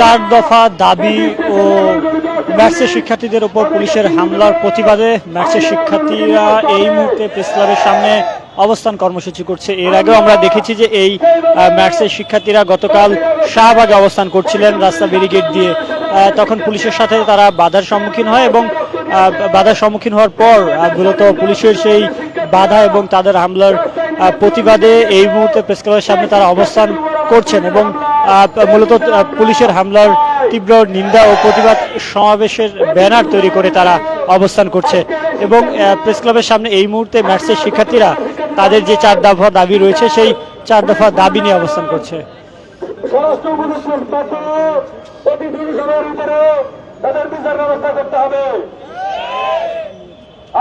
চার দফা দাবি ও ম্যাক্সের শিক্ষার্থীদের উপর পুলিশের হামলার প্রতিবাদে ম্যাক্সের শিক্ষার্থীরা এই মুহূর্তে প্রেস ক্লাবের সামনে অবস্থান কর্মসূচি করছে। এর আগেও আমরা দেখেছি যে এই ম্যাক্সের শিক্ষার্থীরা গতকাল শাহবাগে অবস্থান করছিলেন রাস্তা ব্যারিগেড দিয়ে। তখন পুলিশের সাথে তারা বাধার সম্মুখীন হয় এবং বাধার সম্মুখীন হওয়ার পর মূলত পুলিশের সেই বাধা এবং তাদের হামলার প্রতিবাদে এই মুহূর্তে প্রেস ক্লাবের সামনে তারা অবস্থান করছেন এবং মূলত পুলিশের হামলার তীব্র নিন্দা ও প্রতিবাদ সমাবেশের ব্যানার তৈরি করে তারা অবস্থান করছে। এবং প্রেস ক্লাবের সামনে এই মুহূর্তে ম্যাথসের শিক্ষার্থীরা তাদের যে চার দফা দাবি রয়েছে, সেই চার দফা দাবি নিয়ে অবস্থান করছে।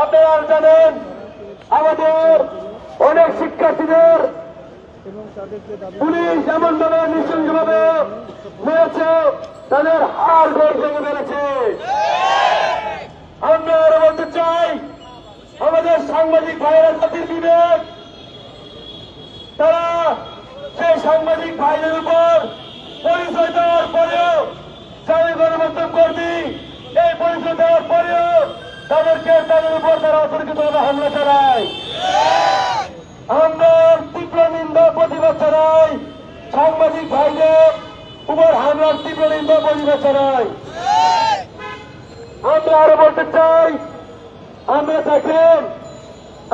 আপনারা জানেন, আমাদের অনেক শিক্ষার্থীদের পুলিশ এমন ভাবে নৃশংসভাবে মেরেছে তাদের হাড় ঘর ভেঙে মেরেছে আমরা আরও বলতে চাই, আমাদের সাংবাদিক ভাইয়েরা জাতির বিবেক। তারা সেই সাংবাদিক ভাইদের উপর পরিচয় দেওয়ার পরেও যারা গণমাধ্যম কর্মী এই পরিচয় দেওয়ার পরেও তাদেরকে তাদের উপর তারা অতর্কিতভাবে হামলা চালায়। প্রতিবাদ সাংবাদিক ভাইদের উপর হামলার তীব্র নিন্দা আমরা আরও বলতে চাই, আমরা দেখেন,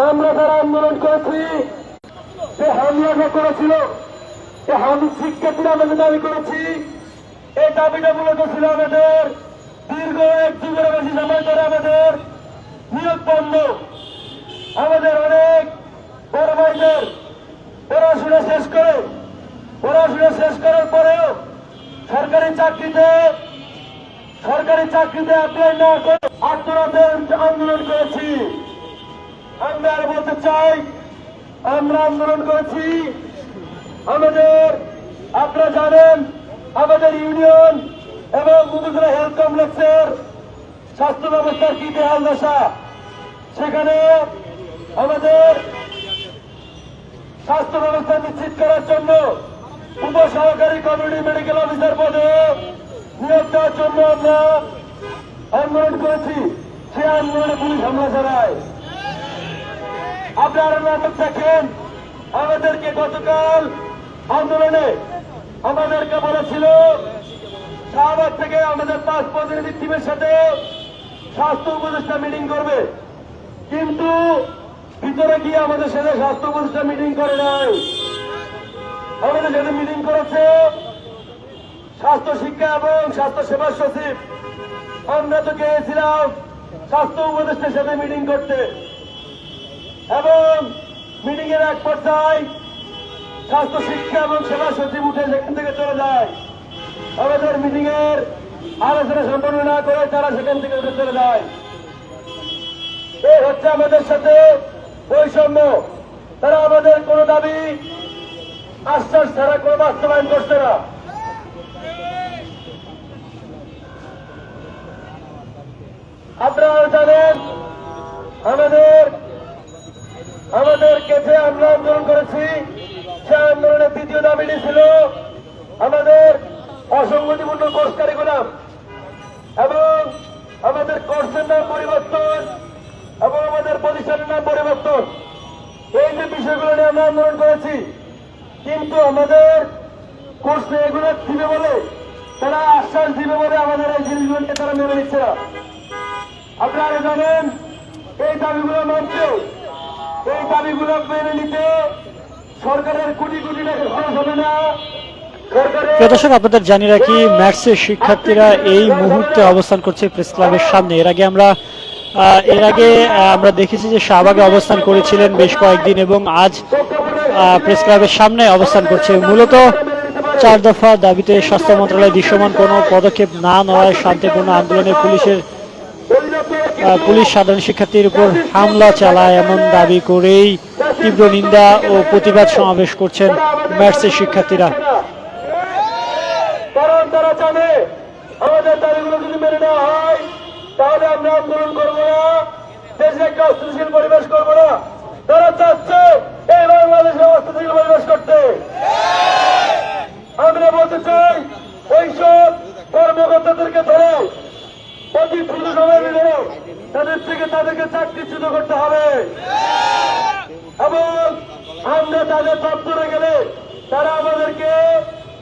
আমরা যারা আন্দোলন করেছি, যে হামলাটা করেছিল, যে হামি শিক্ষার্থীরা আমাদের দাবি করেছি, এই দাবিটা মূলত ছিল আমাদের দীর্ঘ এক যুগের বেশি সময় ধরে আমাদের নিয়োগ বন্ধ। আমাদের অনেক বড় ভাইদের পড়াশোনা শেষ করে, পড়াশোনা শেষ করার পরেও সরকারি চাকরিতে সরকারি চাকরিতে অ্যাপ্লাই না করে আত্মরাতের আন্দোলন করেছি। আমরা আর বলতে চাই, আমরা আন্দোলন করেছি। আমাদের, আপনারা জানেন, আমাদের ইউনিয়ন এবং মুদুগুলা হেলথ কমপ্লেক্সের স্বাস্থ্য ব্যবস্থার কি বেহাল দশা? সেখানে আমাদের স্বাস্থ্য ব্যবস্থা নিশ্চিত করার জন্য উপসহকারী কমিউনিটি মেডিকেল অফিসার পদে নিয়োগ দেওয়ার জন্য আমরা আন্দোলন করেছি। সে আন্দোলনে পুলিশ হামলা চালায়। আপনারা নাটক দেখেন। আমাদেরকে গতকাল আন্দোলনে আমাদেরকে বলেছিল, শাহবাগ থেকে আমাদের পাঁচ প্রতিনিধি টিমের সাথে স্বাস্থ্য উপদেষ্টা মিটিং করবে। কিন্তু ভিতরে গিয়ে আমাদের সাথে স্বাস্থ্য উপদেষ্টা মিটিং করে নাই। আমাদের সাথে মিটিং করেছে, স্বাস্থ্য শিক্ষা এবং স্বাস্থ্য সেবা সচিব আমরা তো গিয়েছিলাম স্বাস্থ্য উপদেষ্টার সাথে মিটিং করতে। এবং মিটিং এর এক পর্যায়ে স্বাস্থ্য শিক্ষা এবং সেবা সচিব উঠে সেখান থেকে চলে যায়। আমাদের মিটিং এর আলোচনা সম্পন্ন না করে তারা সেখান থেকে উঠে চলে যায়। হচ্ছে আমাদের সাথে বৈষম্য। তারা আমাদের কোন দাবি, আশ্বাস ছাড়া কোনো বাস্তবায়ন করছে না। আপনারা জানেন, আমাদের আমাদের কাছে আমরা আন্দোলন করেছি। সে আন্দোলনের দ্বিতীয় দাবিটি ছিল আমাদের অসংগতিপূর্ণ কোর্স কারিকুলাম এবং আমাদের কোর্সের নাম পরিবর্তন। প্রতিষ্ঠানের নাম পরিবর্তন। এই যে বিষয়গুলো নিয়ে আমরা আন্দোলন করেছি, কিন্তু আমাদের কোর্সে এগুলো দিবে বলে, তারা আশ্বাস দিবে বলে আমাদের এই জিনিসগুলো নিয়ে তারা মেনে নিচ্ছে না। আপনারা জানেন, এই দাবিগুলো মানতে এই দাবিগুলো মেনে নিতে সরকারের কোটি কোটি টাকা খরচ হবে না। দর্শক, আপনাদের জানিয়ে রাখি ম্যাথসের শিক্ষার্থীরা এই মুহূর্তে অবস্থান করছে প্রেস ক্লাবের সামনে। এর আগে আমরা এর আগে আমরা দেখেছি যে শাহবাগে অবস্থান করেছিলেন বেশ কয়েকদিন এবং আজ প্রেস ক্লাবের সামনে অবস্থান করছে। মূলত চার দফা দাবিতে স্বাস্থ্য মন্ত্রণালয় দৃশ্যমান কোনো পদক্ষেপ না নেওয়ায় শান্তিপূর্ণ আন্দোলনে পুলিশের পুলিশ সাধারণ শিক্ষার্থীর উপর হামলা চালায় এমন দাবি করেই তীব্র নিন্দা ও প্রতিবাদ সমাবেশ করছেন ম্যাটসের শিক্ষার্থীরা কারণ তারা জানে আমাদের দাবিগুলো যদি মেনে নেওয়া হয় তাহলে আমরা আন্দোলন করব না, দেশে একটা অস্থিতিশীল পরিবেশ করব না। তারা চাচ্ছে এই বাংলাদেশে অস্থিতিশীল পরিবেশ করতে। আমরা বলতে চাই, ওইসব কর্মকর্তাদেরকে ধরে, অতি দ্রুত সময়ের ভিতরে তাদের থেকে তাদেরকে চাকরিচ্যুত করতে হবে। এবং আমরা তাদের দপ্তরে গেলে তারা আমাদেরকে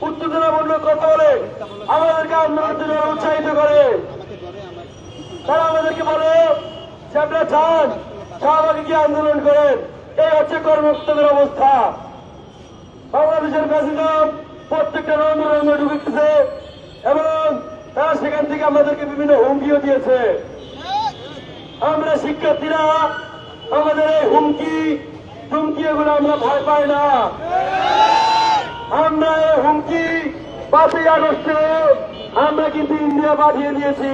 উত্তেজনাপূর্ণ কথা বলে, আমাদেরকে আন্দোলনের জন্য উৎসাহিত করে। তারা আমাদেরকে বলে যে আপনারা চান শাহবাগে গিয়ে আন্দোলন করেন। এই হচ্ছে কর্মকর্তাদের অবস্থা। বাংলাদেশের প্রেসিডেন্ট প্রত্যেকটা রঙে রঙে ঢুকেছে এবং তারা সেখান থেকে আমাদেরকে বিভিন্ন হুমকিও দিয়েছে। আমরা শিক্ষার্থীরা, আমাদের এই হুমকি হুমকি এগুলো আমরা ভয় পাই না। আমরা এই হুমকি পাঁচই আগস্টে আমরা কিন্তু ইন্ডিয়া পাঠিয়ে দিয়েছি।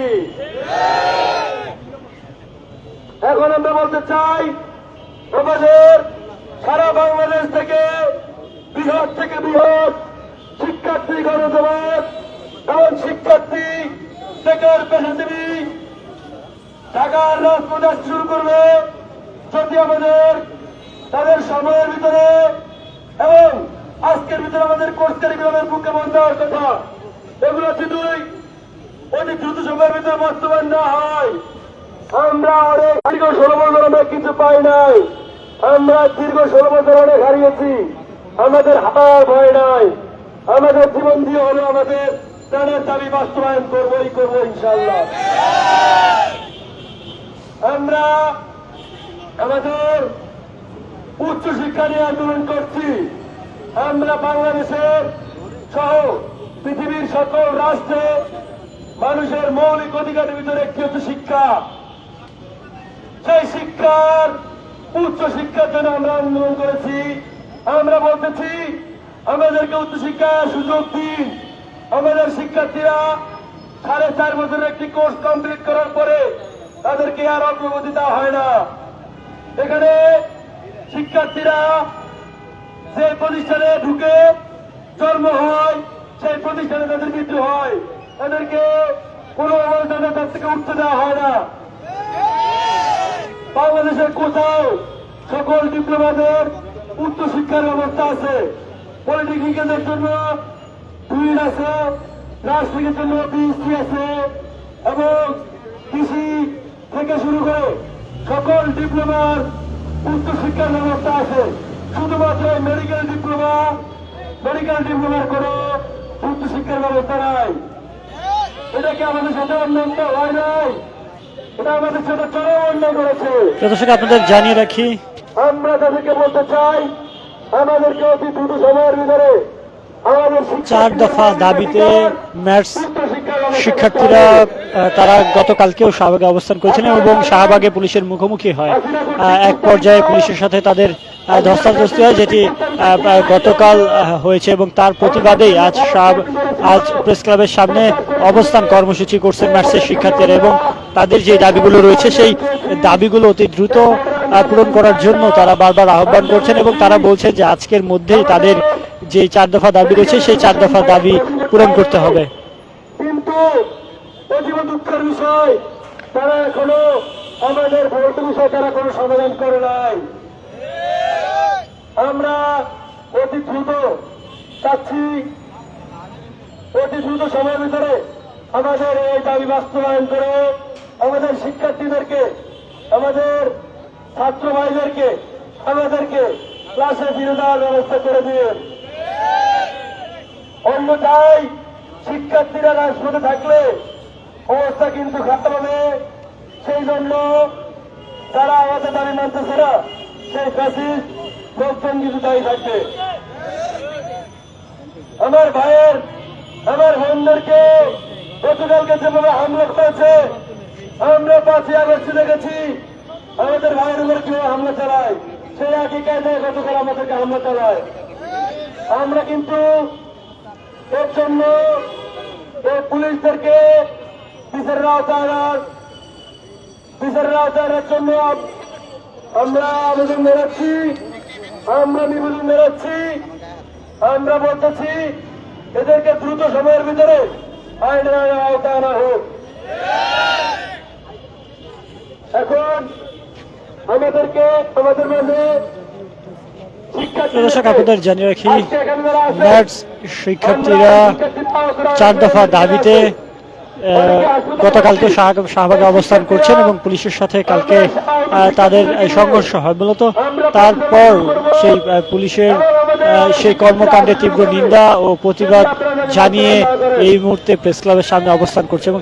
এখন আমরা বলতে চাই, আমাদের সারা বাংলাদেশ থেকে বৃহৎ থেকে বৃহৎ শিক্ষার্থী গণজমাত এবং শিক্ষার্থী বেকার পেশাজীবী ঢাকার রাজপথ শুরু করবে। যদি আমাদের তাদের সময়ের ভিতরে এবং আজকের ভিতরে আমাদের কোর্স কারিকুলামের বন্ধ হওয়ার কথা। এগুলো যদি অতি দ্রুত সময়ের ভিতরে বাস্তবায়ন না হয়। আমরা অনেক দীর্ঘ ষোলো বছর আমরা কিছু পাই নাই। আমরা দীর্ঘ ষোলো বছর অনেক হারিয়েছি। আমাদের হাতার ভয় নাই। আমাদের জীবন দিয়ে হলো আমাদের প্রাণের দাবি বাস্তবায়ন করবোই করব ইনশাল্লাহ আমরা আমাদের উচ্চ শিক্ষা নিয়ে আন্দোলন করছি। আমরা বাংলাদেশের সহ পৃথিবীর সকল রাষ্ট্রে মানুষের মৌলিক অধিকারের ভিতরে একটি হচ্ছে শিক্ষা। সেই শিক্ষার উচ্চ শিক্ষার জন্য আমরা আন্দোলন করেছি। আমরা বলতেছি, আমাদেরকে উচ্চ শিক্ষার সুযোগ দিন। আমাদের শিক্ষার্থীরা সাড়ে চার বছরের একটি কোর্স কমপ্লিট করার পরে তাদেরকে আর অগ্রগতি দেওয়া হয় না। এখানে শিক্ষার্থীরা যে প্রতিষ্ঠানে ঢুকে জন্ম হয় সেই প্রতিষ্ঠানে তাদের মৃত্যু হয় তাদেরকে কোনো অবস্থানে তার থেকে উঠতে দেওয়া হয় না। বাংলাদেশের কোথাও সকল ডিপ্লোমাদের উচ্চ শিক্ষার ব্যবস্থা আছে। পলিটেকনিক্যালের জন্য টুইন আছে, নার্সিংয়ের জন্য পিএইচডি আছে এবং কৃষি থেকে শুরু করে সকল ডিপ্লোমার উচ্চ শিক্ষার ব্যবস্থা আছে। শুধুমাত্র মেডিকেল ডিপ্লোমা মেডিকেল ডিপ্লোমার কোনো শিক্ষার ব্যবস্থা নাই। এটা কি আমাদের সাথে অন্যান্য হয় নাই। এটা আমাদের সাথে চরম অন্যায় করেছে। দর্শক আপনাদের জানিয়ে রাখি আমরা তাদেরকে বলতে চাই আমাদেরকে অতি দ্রুত সময়ের ভিতরে চার দফা দাবিতে ম্যাথস শিক্ষার্থীরা তারা গতকালকেও শাহবাগে অবস্থান করেছিলেন এবং শাহবাগে পুলিশের মুখোমুখি হয়। এক পর্যায়ে পুলিশের সাথে তাদের আহ, ধস্তাধস্তি হয় যেটি গতকাল হয়েছে এবং তার প্রতিবাদেই আজ আজ প্রেস ক্লাবের সামনে অবস্থান কর্মসূচি করছেন ম্যাথসের শিক্ষার্থীরা এবং তাদের যে দাবিগুলো রয়েছে সেই দাবিগুলো অতি দ্রুত পূরণ করার জন্য তারা বারবার আহ্বান করছেন এবং তারা বলছেন যে আজকের মধ্যেই তাদের যে চার দফা দাবি রয়েছে সেই চার দফা দাবি পূরণ করতে হবে। তারা এখনও আমাদের ভৌত তারা কোনো সমাধান করে নাই। আমরা অতি দ্রুত চাচ্ছি, অতি দ্রুত সময়ের ভিতরে আমাদের এই দাবি বাস্তবায়ন করে আমাদের শিক্ষার্থীদেরকে, আমাদের ছাত্র ভাইদেরকে, আমাদেরকে ক্লাসে ফিরে দেওয়ার ব্যবস্থা করে দিয়ে অন্যথায় শিক্ষার্থীরা রাজপথে থাকলে অবস্থা কিন্তু খারাপ হবে। সেই জন্য তারা আমাদের দাবি মানতেছে না, সেই ফ্যাসিস্ট লোকজন কিন্তু দায়ী থাকবে আমার ভাইয়ের, আমার বোনদেরকে গতকালকে যেভাবে হামলা করেছে, আমরা পাঁচই আগস্ট দেখেছি, আমাদের ভাইয়ের উপর কেউ হামলা চালায়। সেই একই কায়দায় গতকাল আমাদেরকে হামলা চালায়। আমরা কিন্তু এর জন্য পুলিশদেরকে বিচারের আনার বিচারের আওতায় জন্য আমরা আবেদন জানাচ্ছি। আমরা নিবেদন জানাচ্ছি আমরা বলতেছি এদেরকে দ্রুত সময়ের ভিতরে আইনের আওতায় আনা হোক। এখন আমাদেরকে আমাদের মাঝে দর্শক আপনাদের জানিয়ে রাখি শিক্ষার্থীরা চার দফা দাবিতে গতকালকে শাহ- শাহবাগে অবস্থান করছেন এবং পুলিশের সাথে কালকে তাদের সংঘর্ষ হয়। মূলত তারপর সেই পুলিশের সেই কর্মকাণ্ডে তীব্র নিন্দা ও প্রতিবাদ জানিয়ে এই মুহূর্তে প্রেস ক্লাবের সামনে অবস্থান করছে এবং